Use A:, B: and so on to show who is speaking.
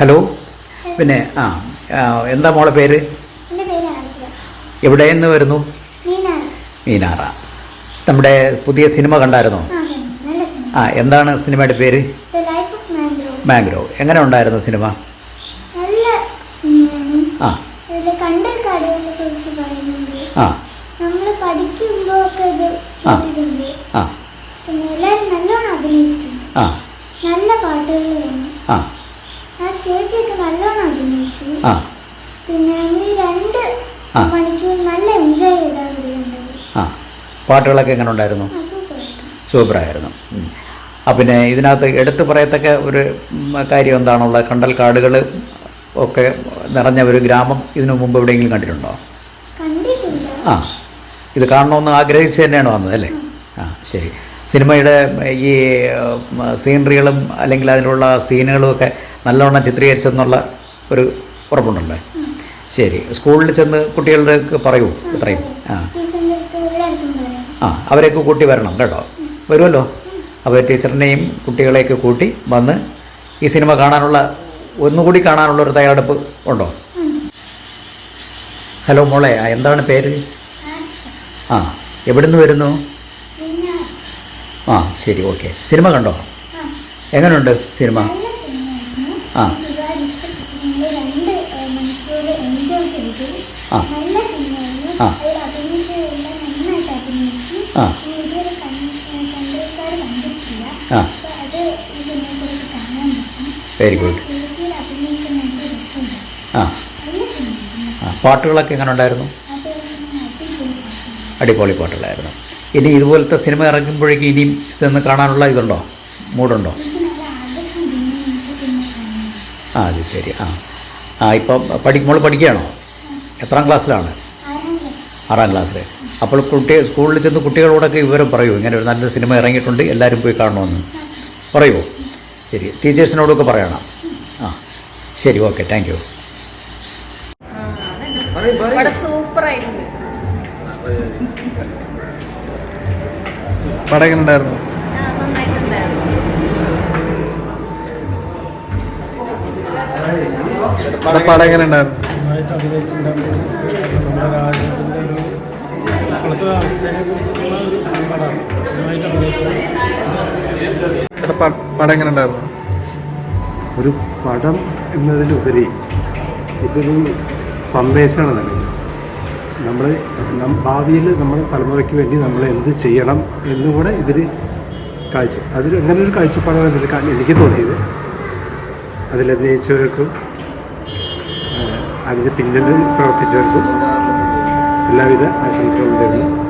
A: Hello? പിന്നെ ആ എന്താ മോളെ പേര്? എവിടെ നിന്ന് വരുന്നു? മീനാറ. നമ്മുടെ പുതിയ സിനിമ കണ്ടായിരുന്നോ?
B: ആ
A: എന്താണ് സിനിമയുടെ പേര്?
B: മാംഗ്രോ
A: എങ്ങനെ ഉണ്ടായിരുന്നു സിനിമ? ആ. ആ. ആ.
B: നല്ല
A: ആ.
B: ചേച്ചിയൊക്കെ നല്ലോണം അഭിനയിച്ചു.
A: ആ.
B: പിന്നെ രണ്ട് മണിക്കൂർ നല്ല എൻജോയ്
A: ആ പാട്ടുകളൊക്കെ എങ്ങനെ ഉണ്ടായിരുന്നു?
B: സൂപ്പറായിരുന്നു.
A: ആ പിന്നെ ഇതിനകത്ത് എടുത്തു പറയത്തക്ക ഒരു കാര്യം എന്താണുള്ളത്? കണ്ടൽ കാടുകൾ ഒക്കെ നിറഞ്ഞ ഒരു ഗ്രാമം ഇതിനു മുമ്പ് എവിടെയെങ്കിലും കണ്ടിട്ടുണ്ടോ? ആ. ഇത് കാണണമെന്ന് ആഗ്രഹിച്ച് തന്നെയാണ് വന്നത് അല്ലേ? ആ ശരി. സിനിമയുടെ ഈ സീനറികളും അല്ലെങ്കിൽ അതിനുള്ള സീനുകളും ഒക്കെ നല്ലവണ്ണം ചിത്രീകരിച്ചെന്നുള്ള ഒരു ഉറപ്പുണ്ടല്ലേ? ശരി. സ്കൂളിൽ ചെന്ന് കുട്ടികളുടെ പറയൂ ഇത്രയും. ആ. ആ അവരെയൊക്കെ കൂട്ടി വരണം കേട്ടോ. വരുമല്ലോ? അപ്പോൾ ടീച്ചറിനെയും കുട്ടികളെയൊക്കെ കൂട്ടി വന്ന് ഈ സിനിമ കാണാനുള്ള ഒന്നുകൂടി കാണാനുള്ള ഒരു തയ്യാറെടുപ്പ് ഉണ്ടോ? ഹലോ മോളെ എന്താണ് പേര്? ആ എവിടുന്ന് വരുന്നു? ആ ശരി ഓക്കെ. സിനിമ കണ്ടോ? എങ്ങനെയുണ്ട് സിനിമ? ആ.
B: രണ്ട് മണിക്കൂർ എൻജോയ് ചെയ്തു. നല്ല
A: വെരി ഗുഡ്
B: ചേച്ചിയുടെ അഭിനയിക്കാൻ നല്ല നല്ല
A: സിനിമ പാട്ടുകളൊക്കെ എങ്ങനെ ഉണ്ടായിരുന്നു?
B: അടിപൊളി
A: പാട്ടുകളായിരുന്നു. ഇനി ഇതുപോലത്തെ സിനിമ ഇറങ്ങുമ്പോഴേക്കും ഇനിയും ചെന്ന് കാണാനുള്ള ഇതുണ്ടോ? മൂടുണ്ടോ ആ അത് ശരി ആ. ആ ഇപ്പം പഠി മോൾ പഠിക്കുകയാണോ? എത്രാം ക്ലാസ്സിലാണ്?
B: ആറാം ക്ലാസ്
A: ക്ലാസ്സിൽ അപ്പോൾ കുട്ടി സ്കൂളിൽ ചെന്ന് കുട്ടികളോടൊക്കെ വിവരം പറയൂ. ഇങ്ങനെ ഒരു നല്ല സിനിമ ഇറങ്ങിയിട്ടുണ്ട് എല്ലാവരും പോയി കാണണമെന്ന്. പറയുമോ ശരി ടീച്ചേഴ്സിനോടൊക്കെ പറയണം. ആ ശരി ഓക്കെ താങ്ക് യു.
C: ആയിട്ടുണ്ട്
D: പടം എങ്ങനെ ഉണ്ടായിരുന്നു പടം എങ്ങനെ ഉണ്ടായിരുന്നു?
E: നന്നായിട്ട് നമ്മുടെ രാജ്യത്തിന്റെ ഒരു ഇപ്പോഴത്തെ അവസ്ഥയെ കുറിച്ചുള്ള ഒരു പടമാണ് നന്നായിട്ട് അഭിനയിച്ചത്.
D: എടാ, പടം എങ്ങനെ ഉണ്ടായിരുന്നു?
F: ഒരു പടം എന്നതിലുപരി ഇതൊരു സന്ദേശമാണ് നൽകുന്നത്. നമ്മൾ ഭാവിയിൽ നമ്മൾ തലമുറയ്ക്ക് വേണ്ടി നമ്മൾ എന്ത് ചെയ്യണം എന്നുകൂടെ ഇതിൽ കാഴ്ച അതിൽ അങ്ങനെ ഒരു കാഴ്ചപ്പാടാണ് ഇതിൽ എനിക്ക് തോന്നിയത്. അതിലഭിനയിച്ചവർക്കും അതിന്റെ പിന്നിൽ പ്രവർത്തിച്ചവർക്കും എല്ലാവിധ ആശംസകളും തരുന്നു